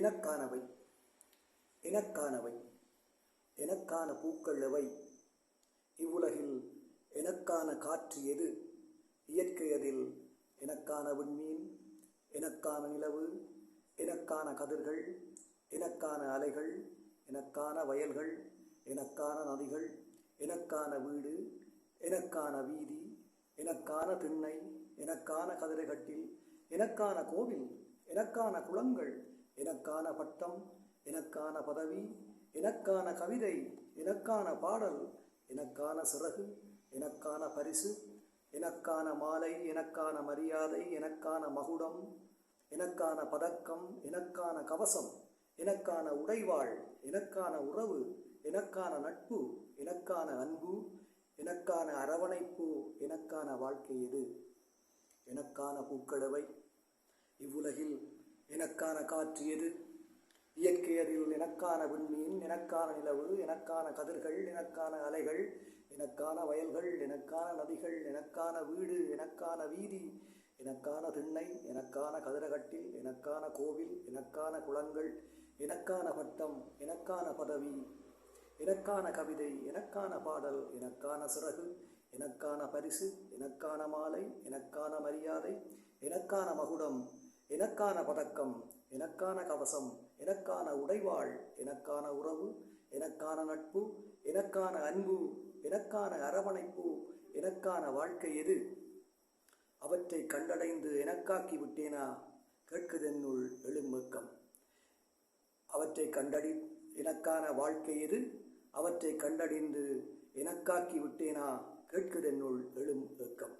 எனக்கானவை எனக்கானவை எனக்கான பூக்கள் எவை? இவ்வுலகில் எனக்கான காற்று எது? இயற்கையதில் எனக்கான விண்மீன் எனக்கான நிலவு எனக்கான கதிர்கள் எனக்கான அலைகள் எனக்கான வயல்கள் எனக்கான நதிகள் எனக்கான வீடு எனக்கான வீதி எனக்கான திண்ணை எனக்கான கதிரைகட்டில் எனக்கான கோவில் எனக்கான குளங்கள் எனக்கான பட்டம் எனக்கான பதவி எனக்கான கவிதை எனக்கான பாடல் எனக்கான சிறகு எனக்கான பரிசு எனக்கான மாலை எனக்கான மரியாதை எனக்கான மகுடம் எனக்கான பதக்கம் எனக்கான கவசம் எனக்கான உடைவாள் எனக்கான உறவு எனக்கான நட்பு எனக்கான அன்பு எனக்கான அரவணைப்பு எனக்கான வாழ்க்கை எது? எனக்கான பூக்களவை. இவ்வுலகில் எனக்கான காற்று எது? இயற்கை அதில் எனக்கான விண்மீன் எனக்கான நிலவு எனக்கான கதிர்கள் எனக்கான அலைகள் எனக்கான வயல்கள் எனக்கான நதிகள் எனக்கான வீடு எனக்கான வீதி எனக்கான திண்ணை எனக்கான கதிரகட்டில் எனக்கான கோவில் எனக்கான குளங்கள் எனக்கான பட்டம் எனக்கான பதவி எனக்கான கவிதை எனக்கான பாடல் எனக்கான சிறகு எனக்கான பரிசு எனக்கான மாலை எனக்கான மரியாதை எனக்கான மகுடம் எனக்கான பதக்கம் எனக்கான கவசம் எனக்கான உடைவாள் எனக்கான உறவு எனக்கான நட்பு எனக்கான அன்பு எனக்கான அரவணைப்பு எனக்கான வாழ்க்கை எது? அவற்றை கண்டடைந்து எனக்காக்கி விட்டேனா? கேட்குதென்னுள் எழும்பக்கம் அவற்றை கண்டடி எனக்கான வாழ்க்கை எது? அவற்றை கண்டடைந்து எனக்காக்கி விட்டேனா? கேட்குதென்னுள் எழும் ஏக்கம்